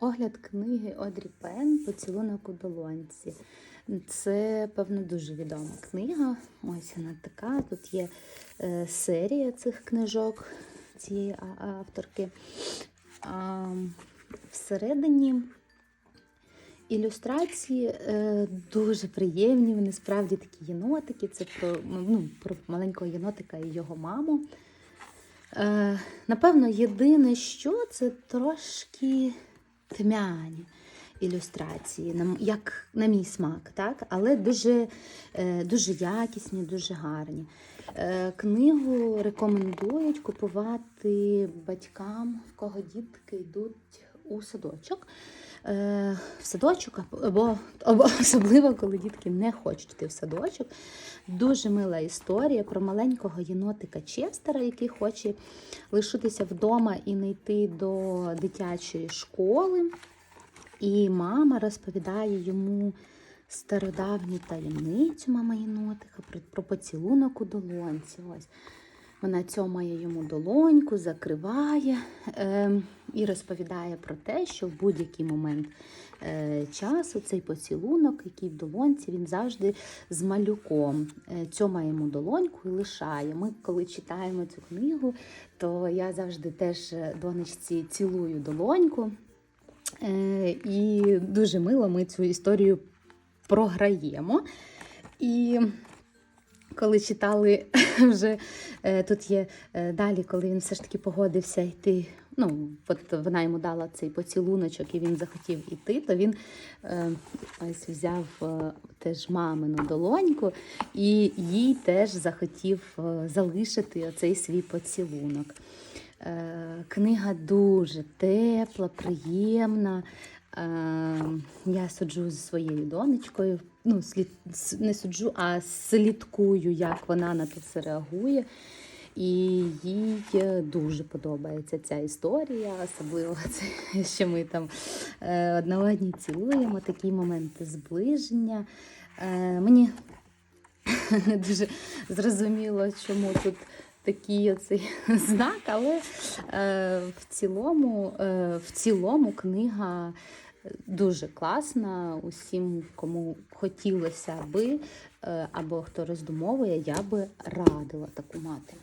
Огляд книги Одрі Пен Поцілунок у долонці. Це, певно, дуже відома книга. Ось вона така. Тут є е, серія цих книжок цієї авторки. А, всередині ілюстрації е, дуже приємні. Вони справді такі єнотики. Це про, ну, про маленького єнотика і його маму. Е, напевно, єдине, що це трошки тьмяні ілюстрації, як на мій смак, так? але дуже, е, дуже якісні, дуже гарні. Е, Книгу рекомендують купувати батькам, в кого дітки йдуть у садочок. Е, В садочок, або, або особливо, коли дітки не хочуть йти в садочок. Дуже мила історія про маленького єнотика Честера, який хоче лишитися вдома і не йти до дитячої школи. І мама розповідає йому стародавню таємницю мама єнотика про, поцілунок у долонці. Ось. Вона цьомає йому долоньку, закриває е, і розповідає про те, що в будь-який момент е, часу цей поцілунок, який в долонці, він завжди з малюком е, цьомає йому долоньку і лишає. Ми, коли читаємо цю книгу, то я завжди теж е, донечці цілую долоньку. Е, і дуже мило ми цю історію програємо. І коли читали вже е, тут є е, далі, коли він все ж таки погодився йти. Ну, от вона йому дала цей поцілуночок, і він захотів іти, то він е, ось взяв е, теж мамину долоньку, і їй теж захотів е, залишити оцей свій поцілунок. Е, Книга дуже тепла, приємна. Е, Я суджу зі своєю донечкою. Ну, слід, не суджу, а слідкую, як вона на це все реагує. І їй е, дуже подобається ця історія, особливо це, що ми там одна одній цілуємо, такі моменти зближення. Мені не дуже зрозуміло, чому тут такий оцей знак, але е, в, цілому, е, в цілому книга дуже класна. Усім, кому хотілося би, е, або хто роздумовує, я би радила таку мати.